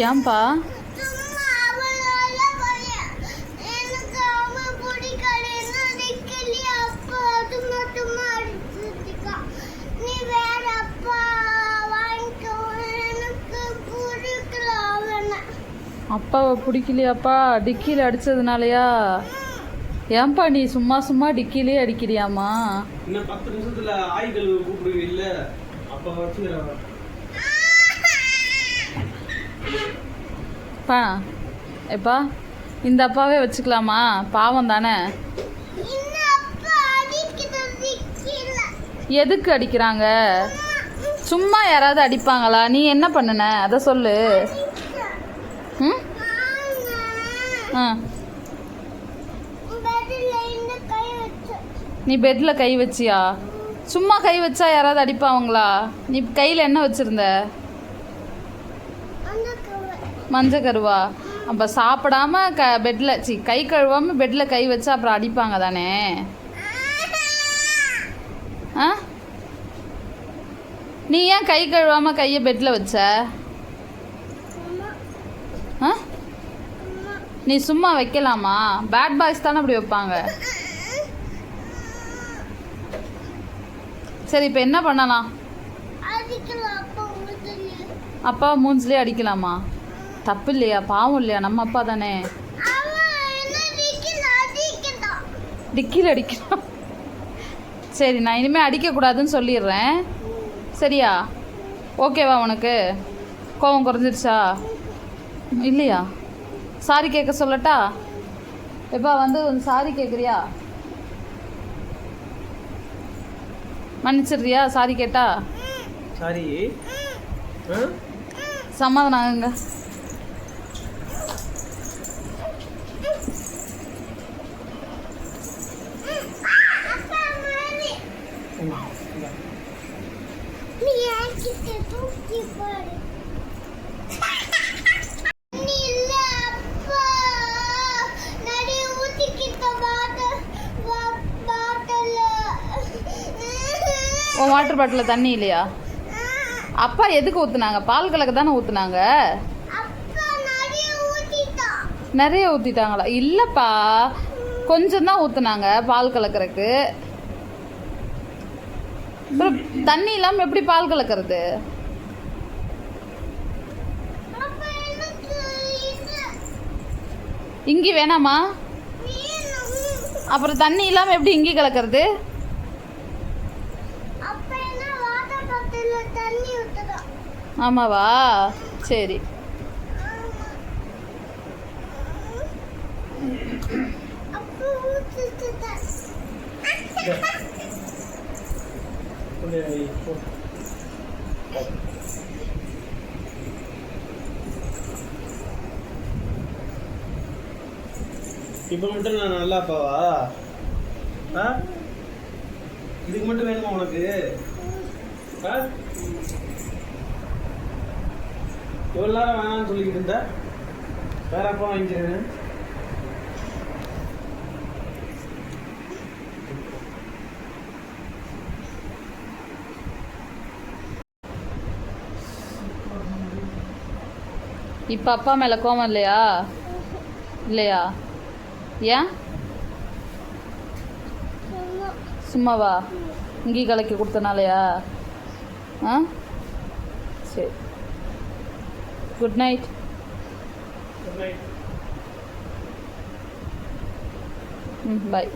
ஏன்பா. அப்பாவை பிடிக்கலையாப்பா? டிக்கியில் அடித்ததுனாலயா ஏன்பா நீ சும்மா சும்மா டிக்கிலே அடிக்கிறியாம்மா? இன்னும் பத்து நிமிஷத்துல ஆய்கள் கூப்பிடுவீங்க இல்ல அப்ப எப்பா? இந்த அப்பாவே வச்சுக்கலாமா? பாவம் தானே. எதுக்கு அடிக்கிறாங்க? சும்மா யாராவது அடிப்பாங்களா? நீ என்ன பண்ணுன? அதை சொல்லு. ம்? ஆ. நீ பெட்டில் கை வச்சியா? சும்மா கை வச்சா யாராவது அடிப்பாங்களா? நீ கையில் என்ன வச்சுருந்த? மஞ்சள் கருவா. அப்போ சாப்பிடாம க பெட்டில் சி கை கழுவாமல் பெட்டில் கை வச்சா அப்புறம் அடிப்பாங்க தானே? ஆ? நீ ஏன் கை கழுவாமல் கையை பெட்டில் வச்ச? ஆ? நீ சும்மா வைக்கலாமா? பேட் பாய்ஸ் தானே அப்படி வைப்பாங்க. சரி இப்போ என்ன பண்ணலாம்? அப்பா மூஞ்சிலே. அடிக்கலாமா? தப்பு இல்லையா? பாவம் இல்லையா? நம்ம அப்பா தானே. டிக்கியில் அடிக்கலாம் சரி நான் இனிமேல் அடிக்கக்கூடாதுன்னு சொல்லிடுறேன். சரியா? ஓகேவா உனக்கு? கோவம் குறைஞ்சிருச்சா? இல்லையா? சாரி கேட்க சொல்லட்டா? எப்பா வந்து சாரி கேட்குறியா? மன்னிச்சிடுறியா சாரி கேட்டா சாரி சமாதானம் ஆகுங்க. நீ தூக்கி. உன் வாட்டர் பாட்டிலில் தண்ணி இல்லையா? அப்பா எதுக்கு ஊற்றுனாங்க பால் கலக்க தானே ஊற்றுனாங்க நிறைய ஊற்றிட்டாங்களா இல்லைப்பா. கொஞ்சம் தான் ஊற்றுனாங்க பால் கலக்கிறதுக்கு. அப்புறம் தண்ணி இல்லாமல் எப்படி பால் கலக்கிறது? இங்கே இங்கி வேணாமா? அப்புறம் தண்ணி இல்லாமல் எப்படி இங்கி கலக்கிறது அப்ப என்ன water bottle ல தண்ணி ஊத்துறோம். ஆமாவா? சரி. இப்ப மட்டும் நான் நல்லா அப்பாவா ஆ? இதுக்கு மட்டும் வேணுமா உனக்கு? ஆ எவ்வளோ நேரம் வேணாம்னு சொல்லிக்கிட்டு இருந்த. வேற அப்பா வாங்கிக்கிறேன் இப்போ அப்பா மேலே கோவம் இல்லையா? இல்லையா? ஏன்? சும்மா. சும்மாவா? இங்கி கலக்கி கொடுத்தனாலயா? ஆ சரி குட் நைட் ம் பாய்